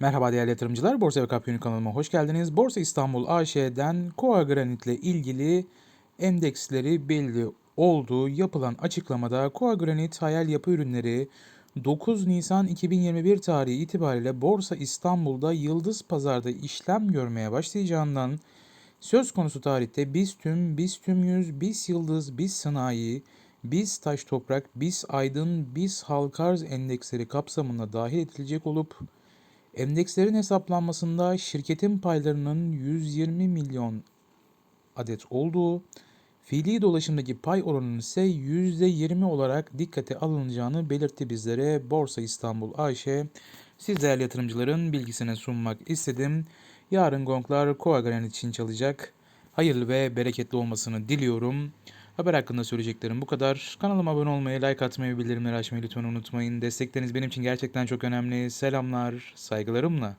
Merhaba değerli yatırımcılar, Borsa ve Kapyonu kanalıma hoş geldiniz. Borsa İstanbul AŞ'den Koa Granit ile ilgili endeksleri belli olduğu yapılan açıklamada Koa Granit Hayal Yapı Ürünleri 9 Nisan 2021 tarihi itibariyle Borsa İstanbul'da Yıldız Pazar'da işlem görmeye başlayacağından söz konusu tarihte BIST Tüm, BIST Tüm 100, BIST Yıldız, BIST Sanayi, BIST Taş Toprak, BIST Aydın, BIST Halkarz endeksleri kapsamında dahil edilecek olup Endekslerin hesaplanmasında şirketin paylarının 120 milyon adet olduğu, fiili dolaşımdaki pay oranının ise %20 olarak dikkate alınacağını belirtti bizlere Borsa İstanbul AŞ. Siz değerli yatırımcıların bilgisine sunmak istedim. Yarın gonglar Koa Granit için çalacak. Hayırlı ve bereketli olmasını diliyorum. Haber hakkında söyleyeceklerim bu kadar. Kanalıma abone olmayı, like atmayı bildirimleri açmayı lütfen unutmayın. Destekleriniz benim için gerçekten çok önemli. Selamlar, saygılarımla.